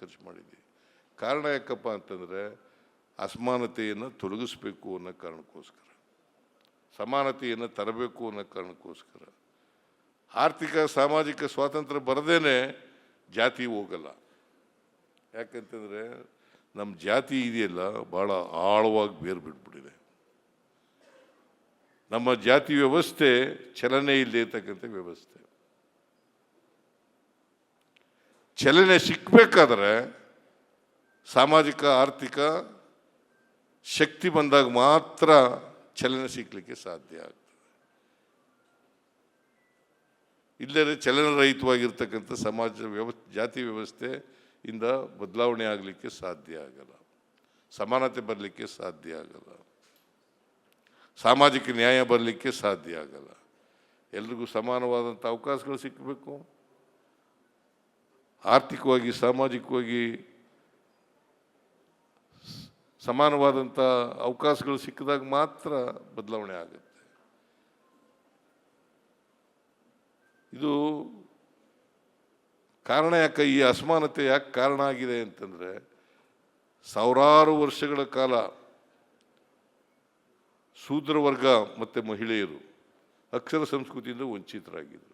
ಖರ್ಚು ಮಾಡಿದ್ದೀವಿ ಕಾರಣ ಯಾಕಪ್ಪ ಅಂತಂದರೆ ಅಸಮಾನತೆಯನ್ನು ತೊಲಗಿಸ್ಬೇಕು ಅನ್ನೋ ಕಾರಣಕ್ಕೋಸ್ಕರ. ಸಮಾನತೆಯನ್ನು ತರಬೇಕು ಅನ್ನೋ ಕಾರಣಕ್ಕೋಸ್ಕರ. ಆರ್ಥಿಕ, ಸಾಮಾಜಿಕ ಸ್ವಾತಂತ್ರ್ಯ ಬರದೇನೆ ಜಾತಿ ಹೋಗಲ್ಲ. ಯಾಕಂತಂದರೆ ನಮ್ಮ ಜಾತಿ ಇದೆಯಲ್ಲ ಭಾಳ ಆಳವಾಗಿ ಬೇರು ಬಿಟ್ಬಿಟ್ಟಿದೆ. ನಮ್ಮ ಜಾತಿ ವ್ಯವಸ್ಥೆ ಚಲನೆ ಇಲ್ಲದೆ ಇರ್ತಕ್ಕಂಥ ವ್ಯವಸ್ಥೆ. ಚಲನೆ ಸಿಕ್ಕಬೇಕಾದ್ರೆ ಸಾಮಾಜಿಕ, ಆರ್ಥಿಕ ಶಕ್ತಿ ಬಂದಾಗ ಮಾತ್ರ ಚಲನೆ ಸಿಕ್ಕಲಿಕ್ಕೆ ಸಾಧ್ಯ ಆಗ್ತದೆ. ಇಲ್ಲದೆ ಚಲನರಹಿತವಾಗಿರ್ತಕ್ಕಂಥ ಸಮಾಜ ವ್ಯವ ಜಾತಿ ವ್ಯವಸ್ಥೆ ಇಂದ ಬದಲಾವಣೆ ಆಗಲಿಕ್ಕೆ ಸಾಧ್ಯ ಆಗಲ್ಲ. ಸಮಾನತೆ ಬರಲಿಕ್ಕೆ ಸಾಧ್ಯ ಆಗಲ್ಲ. ಸಾಮಾಜಿಕ ನ್ಯಾಯ ಬರಲಿಕ್ಕೆ ಸಾಧ್ಯ ಆಗಲ್ಲ. ಎಲ್ರಿಗೂ ಸಮಾನವಾದಂಥ ಅವಕಾಶಗಳು ಸಿಕ್ಕಬೇಕು ಆರ್ಥಿಕವಾಗಿ, ಸಾಮಾಜಿಕವಾಗಿ ಸಮಾನವಾದಂಥ ಅವಕಾಶಗಳು ಸಿಕ್ಕಿದಾಗ ಮಾತ್ರ ಬದಲಾವಣೆ ಆಗುತ್ತೆ. ಇದು ಕಾರಣ ಯಾಕೆ, ಈ ಅಸಮಾನತೆ ಯಾಕೆ ಕಾರಣ ಆಗಿದೆ ಅಂತಂದರೆ, ಸಾವಿರಾರು ವರ್ಷಗಳ ಕಾಲ ಶೂದ್ರ ವರ್ಗ ಮತ್ತು ಮಹಿಳೆಯರು ಅಕ್ಷರ ಸಂಸ್ಕೃತಿಯಿಂದ ವಂಚಿತರಾಗಿದ್ದರು.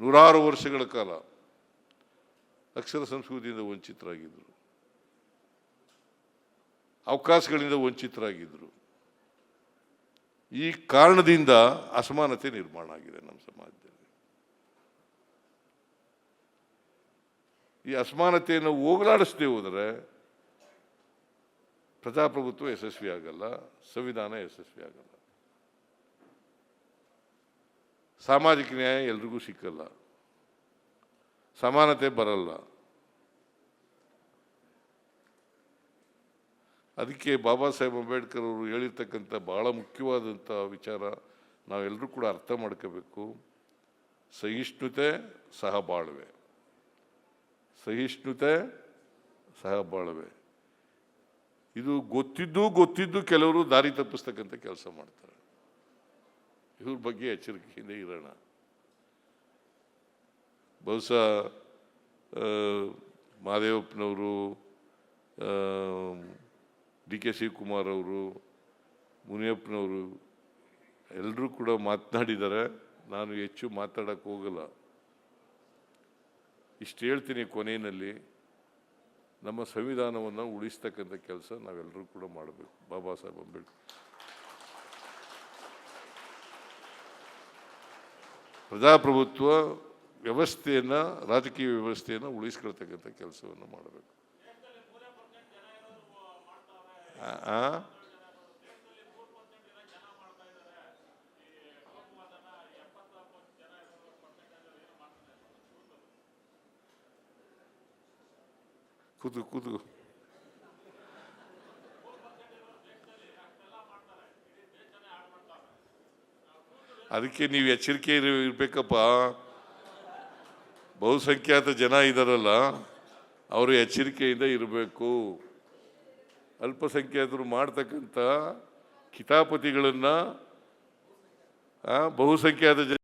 ನೂರಾರು ವರ್ಷಗಳ ಕಾಲ ಅಕ್ಷರ ಸಂಸ್ಕೃತಿಯಿಂದ ವಂಚಿತರಾಗಿದ್ದರು ಅವಕಾಶಗಳಿಂದ ವಂಚಿತರಾಗಿದ್ದರು ಈ ಕಾರಣದಿಂದ ಅಸಮಾನತೆ ನಿರ್ಮಾಣ ಆಗಿದೆ ನಮ್ಮ ಸಮಾಜದಲ್ಲಿ. ಈ ಅಸಮಾನತೆಯನ್ನು ಹೋಗಲಾಡಿಸದೆ ಹೋದರೆ ಪ್ರಜಾಪ್ರಭುತ್ವ ಯಶಸ್ವಿ ಆಗಲ್ಲ ಸಂವಿಧಾನ ಯಶಸ್ವಿ ಆಗಲ್ಲ ಸಾಮಾಜಿಕ ನ್ಯಾಯ ಎಲ್ರಿಗೂ ಸಿಕ್ಕಲ್ಲ. ಸಮಾನತೆ ಬರಲ್ಲ. ಅದಕ್ಕೆ ಬಾಬಾ ಸಾಹೇಬ್ ಅಂಬೇಡ್ಕರ್ ಅವರು ಹೇಳಿರ್ತಕ್ಕಂಥ ಬಹಳ ಮುಖ್ಯವಾದಂಥ ವಿಚಾರ ನಾವೆಲ್ಲರೂ ಕೂಡ ಅರ್ಥ ಮಾಡ್ಕೋಬೇಕು. ಸಹಿಷ್ಣುತೆ, ಸಹಬಾಳ್ವೆ. ಸಹಿಷ್ಣುತೆ, ಸಹಬಾಳ್ವೆ. ಇದು ಗೊತ್ತಿದ್ದು ಗೊತ್ತಿದ್ದು ಕೆಲವರು ದಾರಿ ತಪ್ಪಿಸ್ತಕ್ಕಂಥ ಕೆಲಸ ಮಾಡ್ತಾರೆ. ಇವ್ರ ಬಗ್ಗೆ ಎಚ್ಚರಿಕೆಯಿಂದ ಇರೋಣ. ಬಹುಶಃ ಮಾದೇವಪ್ಪನವರು ಡಿ ಕೆ ಶಿವಕುಮಾರ್ ಅವರು, ಮುನಿಯಪ್ಪನವರು ಎಲ್ಲರೂ ಕೂಡ ಮಾತನಾಡಿದ್ದಾರೆ. ನಾನು ಹೆಚ್ಚು ಮಾತಾಡೋಕ್ಕೆ ಹೋಗಲ್ಲ. ಇಷ್ಟು ಹೇಳ್ತೀನಿ ಕೊನೆಯಲ್ಲಿ. ನಮ್ಮ ಸಂವಿಧಾನವನ್ನು ಉಳಿಸ್ತಕ್ಕಂಥ ಕೆಲಸ ನಾವೆಲ್ಲರೂ ಕೂಡ ಮಾಡಬೇಕು. ಬಾಬಾ ಸಾಹೇಬ್ ಅಂಬೇಡ್ಕರ್. ಪ್ರಜಾಪ್ರಭುತ್ವ ವ್ಯವಸ್ಥೆಯನ್ನು ರಾಜಕೀಯ ವ್ಯವಸ್ಥೆಯನ್ನು ಉಳಿಸ್ಕೊಳ್ತಕ್ಕಂಥ ಕೆಲಸವನ್ನು ಮಾಡಬೇಕು ಆ- ಆ? ಅದಕ್ಕೆ ನೀವು ಎಚ್ಚರಿಕೆ ಇರಬೇಕಪ್ಪ. ಬಹುಸಂಖ್ಯಾತ ಜನ ಇದ್ದಾರಲ್ಲ ಅವರು ಎಚ್ಚರಿಕೆಯಿಂದ ಇರಬೇಕು. ಅಲ್ಪಸಂಖ್ಯಾತರು ಮಾಡ್ತಕ್ಕಂಥ ಕಿತಾಪತಿಗಳನ್ನು ಬಹುಸಂಖ್ಯಾತ ಜನ